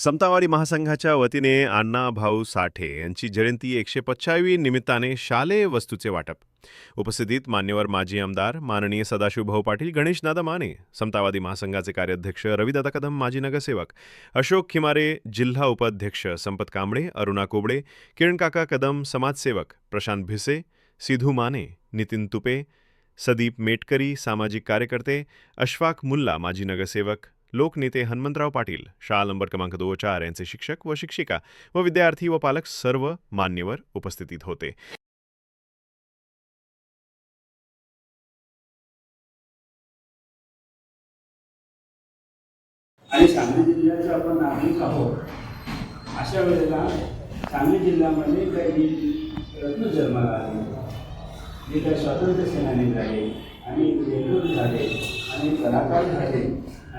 समतावादी महासंघाच्या वतीने अण्णा भाऊ साठे यांची जयंती एकशे पच्चावी निमित्ताने शालेय वस्तूचे वाटप. उपस्थितीत मान्यवर माजी आमदार माननीय सदाशिव भाऊ पाटील गणेश दादा माने समतावादी महासंघाचे कार्याध्यक्ष रविदादा कदम माजी नगरसेवक अशोक खिमारे जिल्हा उपाध्यक्ष संपत कांबळे अरुणा कोबडे किरणकाका कदम समाजसेवक प्रशांत भिसे सिधू माने नितीन तुपे सदीप मेटकरी सामाजिक कार्यकर्ते अशफाक मुल्ला माजी नगरसेवक लोकनेते हनुमंतराव पाटील शाळा नंबर क्रमांक दो चार यांचे शिक्षक व शिक्षिका व विद्यार्थी व पालक सर्व मान्यवर उपस्थितीत होते. आणि सांगली जिल्ह्याचं आपण नागरिक आहोत अशा वेळेला सांगली जिल्ह्यामध्ये काही रत्न जन्माला आले. जे काही स्वातंत्र्य सेनानी झाले आणि लेखक झाले आणि कलाकार झाले.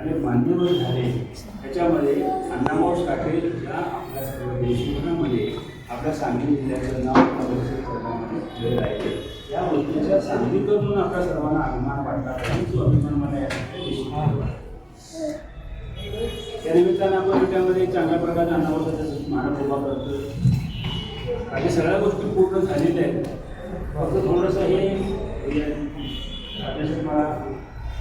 आणि मान्यवर झाले. त्याच्यामध्ये अण्णाभाऊ साठे या आपल्या सर्व देशभरामध्ये आपल्या सांगली जिल्ह्याचं नाव प्रदर्शित करण्यामध्ये वेळ आहे या गोष्टीच्या सांगलीकडून म्हणून आपल्या सर्वांना अभिमान वाटला. पाहिजे तो अभिमान मला या त्या निमित्तानं आपण त्यामध्ये चांगल्या प्रकारचा साठे स्मारक उभा करतो आणि सगळ्या गोष्टी पूर्ण झालेल्या आहेत. फक्त थोडंसं हे राजेश मला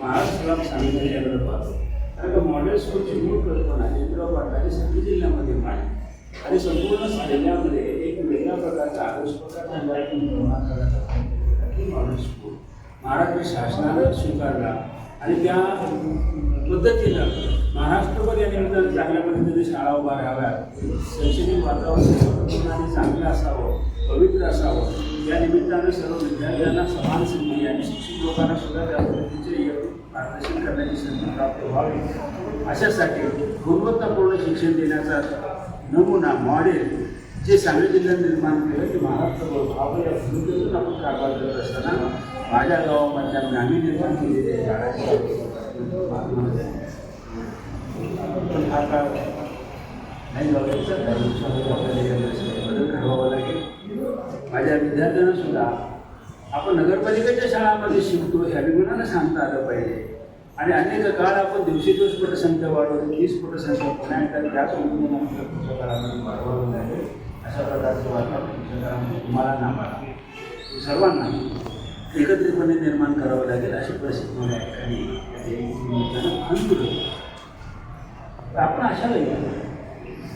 महाराष्ट्राला सांगितलं याकडे पाहतो. कारण का मॉडेल स्कूलची मूळ कल्पना चंद्रराव आणि सांगली जिल्ह्यामध्ये मांडली. आणि संपूर्ण जिल्ह्यामध्ये एक वेगळ्या प्रकारचा आदर्श प्रकारचा निर्माण की मॉडेल स्कूल महाराष्ट्र शासनानं स्वीकारला आणि त्या पद्धतीनं महाराष्ट्रभर या निमित्तानं चांगल्या पद्धतीने शाळा उभा राहाव्यात शैक्षणिक वातावरण चांगलं असावं पवित्र असावं या निमित्तानं सर्व विद्यार्थ्यांना समान संधी आणि शिक्षित लोकांना सुद्धा त्या पद्धतीचे मार्गदर्शन करण्याची संधी प्राप्त व्हावी. अशासाठी गुणवत्तापूर्ण शिक्षण देण्याचा नमुना मॉडेल जे सांगली जिल्ह्यात निर्माण केलं ते महाराष्ट्रभर व्हावं. या भूमिकेतून आपण कारभार करत असताना माझ्या गावामधल्या ग्रामीण निर्माण केलेल्या शाळा पण हा काळ नाही गावाचा बदल लागेल. माझ्या विद्यार्थ्यांना सुद्धा आपण नगरपालिकेच्या शाळामध्ये शिकतो हे अभिमानानं सांगता आलं पाहिजे. आणि अनेक काळ आपण दिवसेदिवस पटसंख्या वाढवतो तीस पटसंख्या पुण्याकडे त्याच उमेदीनं आपल्या पुढच्या काळामध्ये वाढवावं लागेल अशा प्रकारचं वातावरण पुढच्या तुम्हाला ना मला सर्वांना एकत्रितपणे निर्माण करावं लागेल अशी परिस्थिती मला ठिकाणी या तर आपण अशा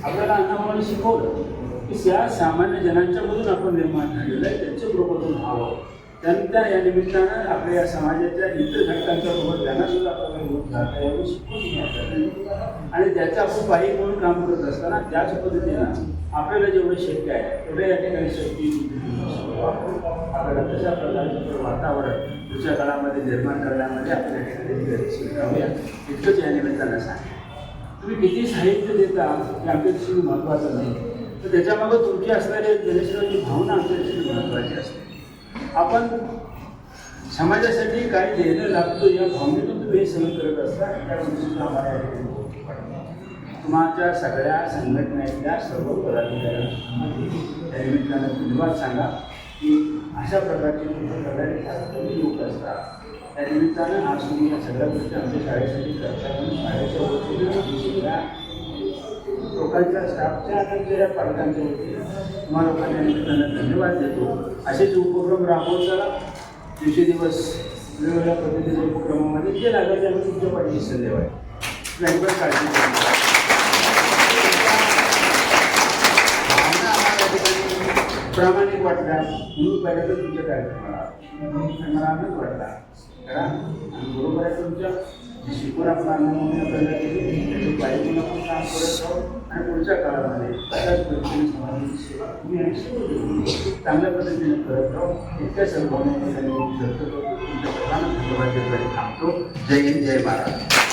आपल्याला अण्णाभाऊने शिकवलं की त्या सामान्य जनांच्यामधून आपण निर्माण झालेलं आहे त्यांच्या प्रबोधन व्हावं. त्यानंतर या निमित्तानं आपल्या या समाजाच्या इतर घटकांच्या बरोबर त्यांना सुद्धा आपल्याला घेऊन जाता यावेळी शिकवून घेण्यात आणि त्याचं आपण बाई म्हणून काम करत असताना त्याच पद्धतीनं आपल्याला जेवढं शक्य आहे तेवढे या ठिकाणी शक्ती आपल्याला तशा प्रकारचं वातावरण पुढच्या काळामध्ये निर्माण करण्यामध्ये आपल्या ठिकाणी इतकंच या निमित्तानं सांगेन. तुम्ही किती साहित्य देता हे आमच्यासाठी महत्त्वाचं नाही. तर त्याच्यामागं तुमची असणारी जनश्रांची भावना आमच्यासाठी महत्त्वाची असते. आपण समाजासाठी काही देणं लागतो या भावनेतून तुम्ही हे सगळं करत असता त्या गोष्टीचा आम्हाला या सगळ्या संघटनेतल्या सर्व पदाधिकाऱ्यांना त्या निमित्तानं धन्यवाद सांगा की अशा प्रकारचे तुमच्या करणारे तुम्ही लोक असतात त्या निमित्तानं आज तुम्ही या सगळ्या गोष्टी आमच्या शाळेसाठी करता म्हणून शाळेच्या वतीनं लोकांच्या स्टाफच्या आणि आमच्या पालकांच्या वतीने तुम्हाला लोकांच्या निमित्तानं धन्यवाद देतो. असेच उपक्रम राबवत चला दिवशी दिवस वेगवेगळ्या पद्धतीच्या उपक्रमामध्ये जे लागेल त्यामुळे तुमच्या पाठीशी संदेव आहे. अजिबात काळजी प्रामाणिक वाटला. म्हणून पहिल्यांदा तुमच्या कार्यक्रमाला मला आनंद वाटला. कारण आणि बरोबर आहे तुमच्या. जी आपण अनुभवून पाहिजे काम करत आहोत आणि पुढच्या काळामध्ये अशाच पद्धतीने समाजाची सेवा तुम्ही आणि चांगल्या पद्धतीने करत राहू इतक्या सर्व व्यक्त करतो तुमच्या सर्वांना धन्यवाद देतो थांबतो जय हिंद जय महाराज